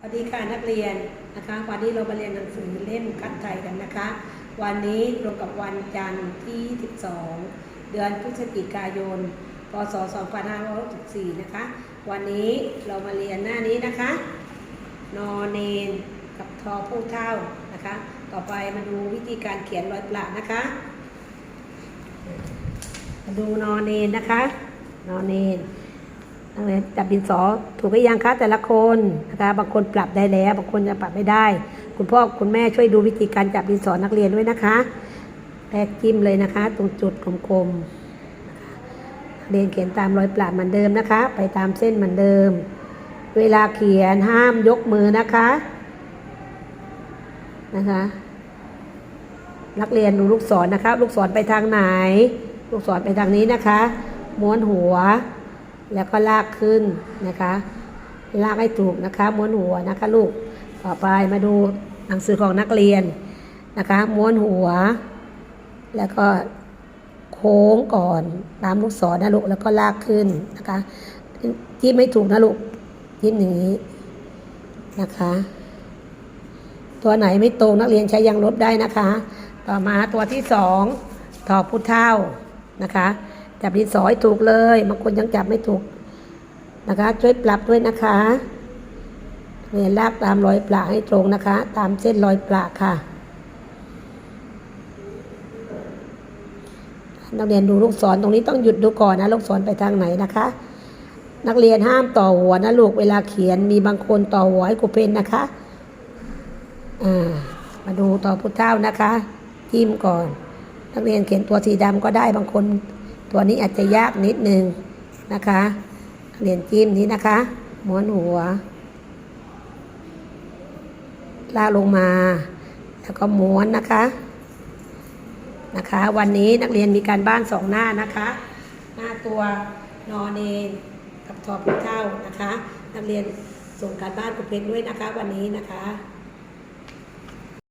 สวัสดีค่ะนักเรียนนะคะ วันนี้เรามาเรียนหนังสือเล่มคัดไทยกันนะคะ วันนี้ตรงกับวันจันทร์ที่ 12 เดือนพฤศจิกายน พศ 2564 นะคะ วันนี้เรามาเรียนหน้านี้นะคะ นอเนนกับทอผู้เท่านะคะ ต่อไปมาดูวิธีการเขียนรอยประนะคะ มาดูนอเนนนะคะ นอเนนนักเรน จับดินสอถูกหรือยังคะแต่ละคนนะคะบางคนปรับได้แล้ว บางคนยังปรับไม่ได้ คุณพ่อคุณแม่ช่วยดูวิธีการจับดินสอนักเรียนด้วยนะคะแรกจิ้มเลยนะคะ ตรงจุดกลมๆนะะเรียนเขียนตามรอยปรับเหมือนเดิมนะคะ ไปตามเส้นเหมือนเดิม เวลาเขียนห้ามยกมือนะคะนะคะ นักเรียนดูลูกศรนะคะ ลูกศรไปทางไหน ลูกศรไปทางนี้นะคะ ม้วนหัว แล้วก็ลากขึ้นนะคะ ลากให้ถูกนะคะ ม้วนหัวนะคะลูก ต่อไปมาดูหนังสือของนักเรียนนะคะ ม้วนหัว แล้วก็โค้งก่อนตามลูกศรนะลูก แล้วก็ลากขึ้นนะคะจิ้มไม่ถูกนะลูกจิ้มอย่างนี้นะคะ ตัวไหนไม่ตรงนักเรียนใช้ยางลบได้นะคะ ต่อมาตัวที่สองถอดพุทเท่านะคะ จับดินสอให้ถูกเลยบางคนยังจับไม่ถูกนะคะ ช่วยปรับด้วยนะคะเรียนลากตามรอยปลาให้ตรงนะคะ ตามเส้นรอยปลาค่ะนักเรียนดูลูกศรตรงนี้ต้องหยุดดูก่อนนะลูกศรไปทางไหนนะคะ นักเรียนห้ามต่อหัวนะลูกเวลาเขียนมีบางคนต่อหัวให้ครูเพนนะคะอ่ามาดูต่อพุทธเจ้านะคะจิ้มก่อน นักเรียนเขียนตัวสีดำก็ได้บางคน ตัวนี้อาจจะยากนิดนึงนะคะนักเรียนจิ้มนี้นะคะ ม้วนหัว ลากลงมา แล้วก็ม้วนนะคะนะคะ วันนี้นักเรียนมีการบ้านสองหน้านะคะ หน้าตัวนอนเองกับทอผู้เท่านะคะ นักเรียนส่งการบ้านคุณเพชรด้วยนะคะวันนี้นะคะ